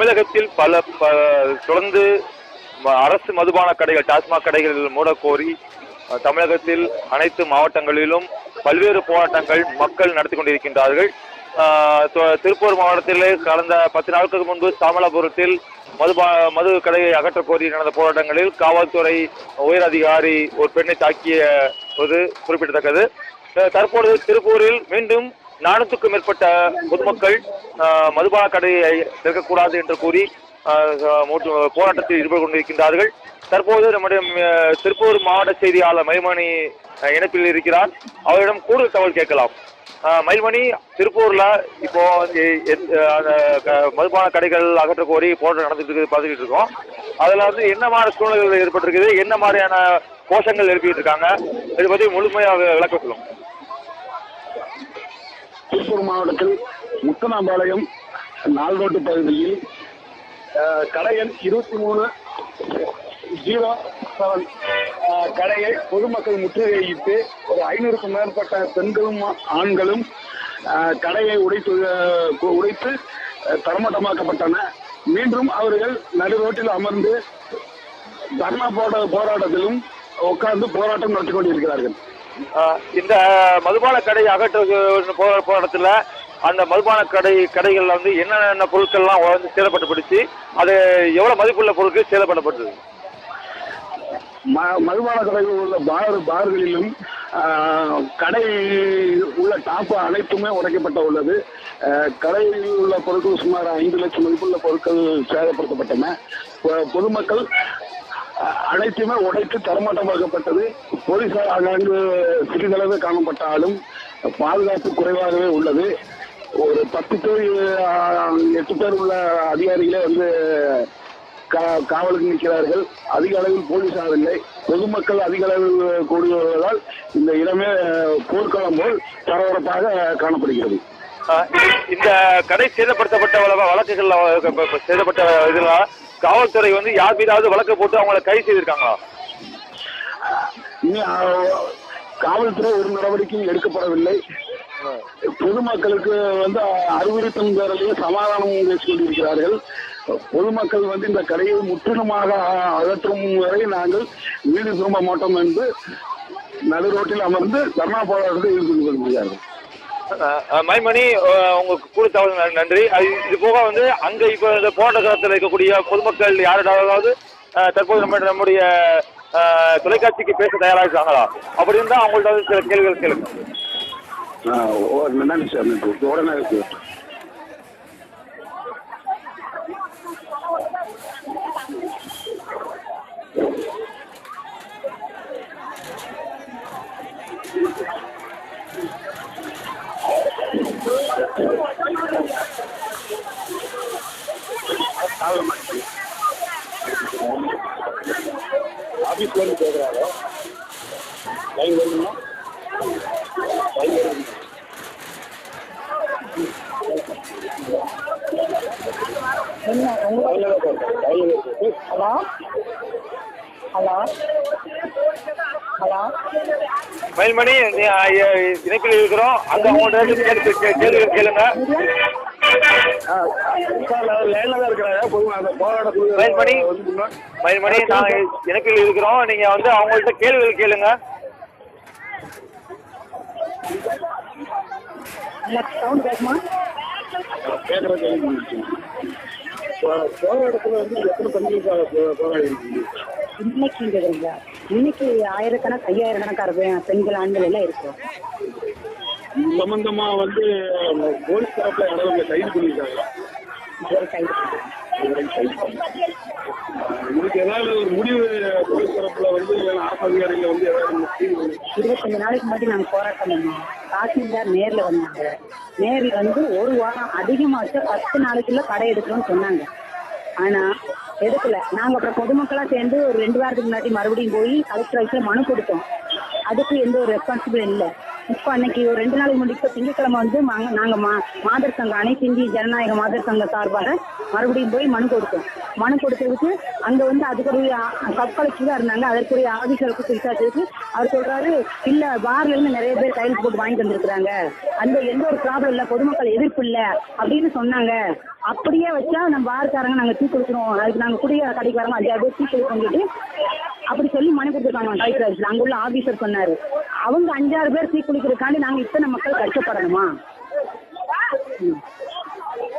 தமிழகத்தில் பல ப- தொடர்ந்து அரசு மதுபான கடைகள் டாஸ்மாக் கடைகள் மூடக்கோரி தமிழகத்தில் அனைத்து மாவட்டங்களிலும் பல்வேறு போராட்டங்கள் மக்கள் நடத்தி கொண்டிருக்கின்றார்கள். திருப்பூர் மாவட்டத்திலே கடந்த பத்து நாட்களுக்கு முன்பு தாமலாபுரத்தில் மதுபா மது கடையை அகற்ற கோரி நடந்த போராட்டங்களில் காவல்துறை உயர் அதிகாரி ஒரு பெண்ணை தாக்கிய போது குறிப்பிடத்தக்கது. தற்பொழுது திருப்பூரில் மீண்டும் நானூற்றுக்கும் மேற்பட்ட பொதுமக்கள் மதுபான கடையை திறக்கக்கூடாது என்று கூறி போராட்டத்தில் ஈடுபட்டு கொண்டிருக்கின்றார்கள். தற்போது நம்முடைய திருப்பூர் மாவட்ட செய்தியாளர் மயில்மணி இணைப்பில் இருக்கிறார். அவரிடம் கூடுதல் தகவல் கேட்கலாம். மயில்மணி திருப்பூர்ல இப்போ அந்த க- மதுபான கடைகள் அகற்ற கோரி போராட்டம் நடந்துட்டு இருக்குது பார்த்துக்கிட்டு இருக்கோம். அதுல வந்து என்ன மாதிரி சூழ்நிலைகள் ஏற்பட்டிருக்குது? என்ன மாதிரியான கோஷங்கள் எழுப்பிட்டு இருக்காங்க? இதை பத்தி முழுமையாக விளக்க சொல்லுங்க. திருப்பூர் மாவட்டத்தில் முத்தனாம்பாளையம் நால்ரோட்டு பகுதியில் அஹ், இருபத்தி மூணு ஜீரோ செவன். கடையை பொதுமக்கள் முற்றுகையிட்டு ஒரு ஐநூறுக்கும் மேற்பட்ட பெண்களும் ஆண்களும் கடையை உடைத்து உடைத்து தரமட்டமாக்கப்பட்டன. மீண்டும் அவர்கள் நடு ரோட்டில் அமர்ந்து தர்ணா போட போராட்டத்திலும் உட்கார்ந்து போராட்டம் நடத்தி கொண்டிருக்கிறார்கள். இந்த மதுபான கடை அகற்ற போ- போராட்டத்தில் அந்த மதுபான கடை கடைகளில் வந்து என்னென்ன பொருட்கள்லாம் வந்து சேதப்பட்டுப்படுச்சு அது எவ்வளோ மதிப்புள்ள பொருட்கள் சேதப்படப்பட்டது? ம- மதுபான கடைகள் உள்ள பார் பார்களிலும் கடை உள்ள டாப்பு அனைத்துமே உடைக்கப்பட்ட உள்ளது. கடையில் உள்ள பொருட்கள் சுமார் ஐந்து லட்சம் மதிப்புள்ள பொருட்கள் சேதப்படுத்தப்பட்டன. பொதுமக்கள் அனைத்துமே உடைத்து தரமாட்டமாக்கப்பட்டது. போலீசார் அங்கு சிறிதளவு காணப்பட்டாலும் பாதுகாப்பு குறைவாகவே உள்ளது. ஒரு பத்து பேர் எட்டு பேர் உள்ள அதிகாரிகளே வந்து கா- காவலுக்கு நிற்கிறார்கள். அதிக அளவில் போலீசார் இல்லை. பொதுமக்கள் அதிக அளவில் கூடி வருவதால் இந்த இடமே போர்க்களம் போல் பரபரப்பாக காணப்படுகிறது. இந்த கடை சேதப்படுத்தப்பட்ட வழக்குகள் சேதப்பட்ட இதெல்லாம் காவல்துறை வந்து யார் மீதாவது வழக்கு போட்டு அவங்கள கைது செய்திருக்காங்களா காவல்துறை ஒரு நடவடிக்கையும் எடுக்கப்படவில்லை. பொதுமக்களுக்கு வந்து அறிவுறுத்தும் பேரிலேயே சமாதானம் பேசிக் கொண்டிருக்கிறார்கள். பொதுமக்கள் வந்து இந்த கடையை முற்றிலுமாக அகற்றும் வரை நாங்கள் வீடு திரும்ப மாட்டோம் என்று நடு ரோட்டில் அமர்ந்து தர்ணா போராட்டத்தில் ஈடுபட்டு கொண்டிருக்கிறார்கள் ஆஹ் மைமணி உங்களுக்கு கூட தகவல் நன்றி. அது இது போக வந்து அங்க இப்ப இந்த போராட்ட காலத்தில் இருக்கக்கூடிய பொதுமக்கள் யாரிடாவது தற்போது நம்ம நம்முடைய தொலைக்காட்சிக்கு பேச தயாராக இருக்காங்களா அப்படி இருந்தா அவங்கள்ட்ட வந்து சில கேள்விகள் கேளுங்க. உடனே இருக்கு? ஆஃபீஸ்ல இருந்து கேட்குறாங்க லைன் வருதுன்னா லைன் வருது ஹலோ? ஹலோ? ஹலோ? மயில்மணி இணைப்பில் இருக்கிறோம். அங்க அவங்கள்ட்ட இருந்து கேள்வி கேளுங்க லைன்ல தான் இருக்கிறாங்க பொதுவாக அந்த போராட்டத்தில் மயில்மணி வந்து முன்னாடி மயில்மணி நான் இணைப்பில் இருக்கிறோம். நீங்க வந்து அவங்கள்ட்ட கேள்விகள் கேளுங்க. சவுண்ட் வந்து எத்தனை பெண்களுக்காக போராடி இன்னைக்கு இன்னைக்கு ஆயிரக்கணக்கு ஐயாயிரக்கணக்கான பெண்கள் ஆண்கள் எல்லாம் இருக்கிறோம் சம்பந்தமா வந்து போலீஸ் தரப்புல யாராவது உங்களை கைது பண்ணியிருக்காங்க. இதுக்கு ஏதாவது ஒரு முடிவு போலீஸ் தரப்புல வந்து அரசு அதிகாரிகள் வந்து ஏதாவது இருபத்தஞ்சு நாளைக்கு முன்னாடி நாங்கள் போராட்டம் பண்ணோம். தாசில்தார் நேரில் வந்தாங்க. நேரில் வந்து ஒரு வாரம் அதிகமாச்சு பத்து நாளைக்குள்ள கடை எடுக்கணும்னு சொன்னாங்க. ஆனால் எடுக்கல. நாங்கள் அப்புறம் பொதுமக்களாக சேர்ந்து ஒரு ரெண்டு வாரத்துக்கு முன்னாடி மறுபடியும் போய் கலெக்டர் ஆஃபீஸில் மனு கொடுத்தோம். அதுக்கு எந்த ஒரு ரெஸ்பான்சிபிள் இல்லை. இப்போ அன்னைக்கு ஒரு ரெண்டு நாளைக்கு முன்னாடி இப்போ திங்கட்கிழமை வந்து நாங்க மா மாதர் சங்கம் அனைத்து இந்திய ஜனநாயக மாதர் சங்க சார்பாக மறுபடியும் போய் மனு கொடுத்தோம். மனு கொடுத்ததுக்கு அங்க வந்து அதுக்குரிய சப் கலெக்டர் இருந்தாங்க. அதற்குரிய ஆபீசருக்கு விசாரிச்சதுக்கு அவர் சொல்றாரு இல்ல பார்ல இருந்து நிறைய பேர் கையில் போட்டு வாங்கி வந்திருக்கிறாங்க. அந்த எந்த ஒரு ப்ராப்ளம் இல்ல பொதுமக்கள் எதிர்ப்பு இல்ல அப்படின்னு சொன்னாங்க. அப்படியே வச்சா நம்ம பார்க்காரங்க நாங்க தீ கொடுத்துருவோம் அதுக்கு நாங்க குடிய கடைக்கு வரமா அஞ்சாறு பேர் தீ கொடுக்கணும் அப்படி சொல்லி மனு கொடுத்துருக்காங்க கலெக்டர் அங்க உள்ள ஆபீசர் சொன்னாரு. அவங்க அஞ்சாறு பேர் தீ குளிக்கிறதுக்காண்டி நாங்க இத்தனை மக்கள் கஷ்டப்படணுமா?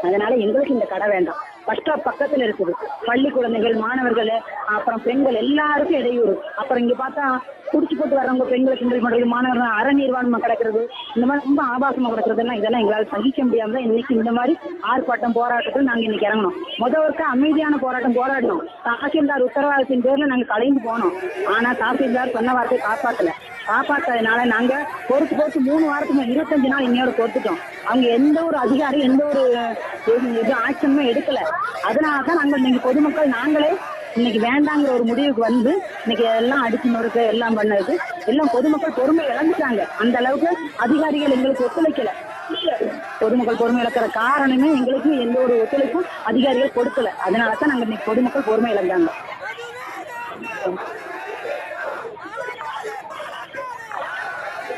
அதனால எங்களுக்கு இந்த கடை வேண்டாம். பஸ் ஸ்டாப் பக்கத்துல இருக்குது. பள்ளி குழந்தைகள் மாணவர்கள் அப்புறம் பெண்கள் எல்லாருக்கும் இடையூறு. அப்புறம் இங்க பார்த்தா குடிச்சு போட்டு வர்றவங்க பெண்களை கிண்டல் பண்றது மாணவர்கள் அற நிர்வாணமா கிடக்கிறது இந்த மாதிரி ரொம்ப ஆபாசமா கிடக்கிறதெல்லாம் இதெல்லாம் எங்களால் சகிக்க முடியாம தான் இன்னைக்கு இந்த மாதிரி ஆர்ப்பாட்டம் போராட்டத்தில் நாங்க இன்னைக்கு இறங்கணும் முத ஒருக்க அமைதியான போராட்டம் போராடணும் தாசில்தார் உத்தரவாதத்தின் பேர்ல நாங்க கலைந்து போனோம். ஆனா தாசில்தார் சொன்ன வார்த்தையை காப்பாத்தல. காப்பாற்றதுனால நாங்க பொறுத்து பொறுத்து மூணு வாரத்துக்கு இருபத்தஞ்சு நாள் இன்னையோட பொறுத்துட்டோம் அவங்க எந்த ஒரு அதிகாரி எந்த ஒரு இது- இது எடுக்கல. அதனால தான் நாங்கள் இன்னைக்கு பொதுமக்கள் நாங்களே இன்னைக்கு வேண்டாங்கிற ஒரு முடிவுக்கு வந்து இன்னைக்கு எல்லாம் அடிச்சு நொறுக்கு எல்லாம் பண்ணது எல்லாம் பொதுமக்கள் பொறுமை இழந்துட்டாங்க. அந்த அளவுக்கு அதிகாரிகள் எங்களுக்கு ஒத்துழைக்கல. பொதுமக்கள் பொறுமை இழக்கிற காரணமே எங்களுக்கு எந்த ஒரு ஒத்துழைப்பும் அதிகாரிகள் கொடுக்கல. அதனால தான் நாங்கள் இன்னைக்கு பொதுமக்கள் பொறுமை இழந்தாங்க.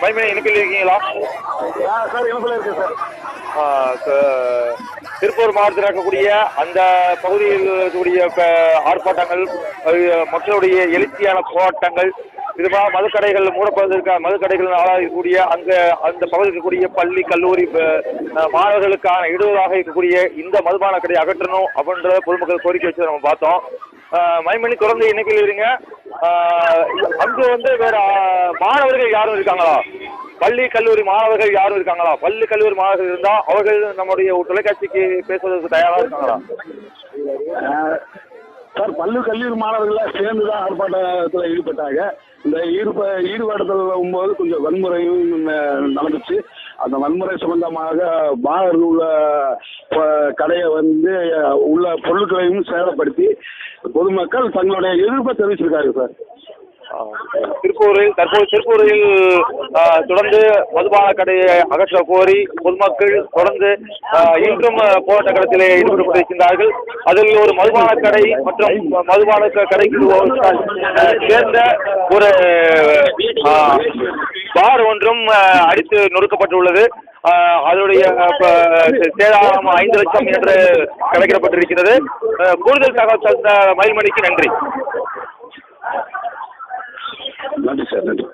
மைமணி இணைப்பில் இருக்கீங்களா? ஆ சார் எனக்குள்ள இருக்கு சார். திருப்பூர் மாவட்டத்தில் இருக்கக்கூடிய அந்த பகுதியில் இருக்கக்கூடிய ஆர்ப்பாட்டங்கள் மக்களுடைய எழுச்சியான போராட்டங்கள் இதுமாக மதுக்கடைகள் மூடப்படுவதற்காக மதுக்கடைகள் ஆளாகக்கூடிய அங்க அந்த பகுதியில் இருக்கக்கூடிய பள்ளி கல்லூரி மாணவர்களுக்கான இடையூறாக இருக்கக்கூடிய இந்த மதுபான கடையை அகற்றணும் அப்படின்ற பொதுமக்கள் கோரிக்கை வச்சு நம்ம பார்த்தோம். மைமணி தொடர்ந்து எண்ணிக்கையில் இருங்க. அங்கு வந்து வேற மாணவர்கள் யாரும் இருக்காங்களா? பள்ளி கல்லூரி மாணவர்கள் யாரும் இருக்காங்களா? பள்ளி கல்லூரி மாணவர்கள் இருந்தா அவர்கள் நம்முடைய தொலைக்காட்சிக்கு பேசுவதற்கு தயாரா இருக்காங்களா? ஆஹ் சார் பள்ளி கல்லூரி மாணவர்கள்லாம் சேர்ந்து தான் ஆர்ப்பாட்டத்தில் ஈடுபட்டாங்க. இந்த ஈடுப ஈடுபாட்டத்தில் போது கொஞ்சம் வன்முறையும் நடந்துச்சு. அந்த வன்முறை சம்பந்தமாக மாணவர்கள் உள்ள கடையை வந்து உள்ள பொருட்களையும் சேதப்படுத்தி பொதுமக்கள் தங்களுடைய எதிர்ப்பை தெரிவிச்சிருக்காங்க சார். திருப்பூரில் தற்போது திருப்பூரில் தொடர்ந்து மதுபான கடையை அகற்ற கோரி பொதுமக்கள் தொடர்ந்து ஆஹ், இன்றும் போராட்ட களத்திலே ஈடுபட்டிருக்கின்றார்கள் அதில் ஒரு மதுபான கடை மற்றும் மதுபான கடைக்கு சேர்ந்த ஒரு ஆஹ், பார் ஒன்றும் அடித்து நொறுக்கப்பட்டுள்ளது. அதனுடைய சேதாரம் ஐந்து லட்சம் என்று கணக்கிடப்பட்டிருக்கிறது கூடுதல் தகவல் தந்த மயில்மணிக்கு நன்றி. நன்றி சார். நன்றி.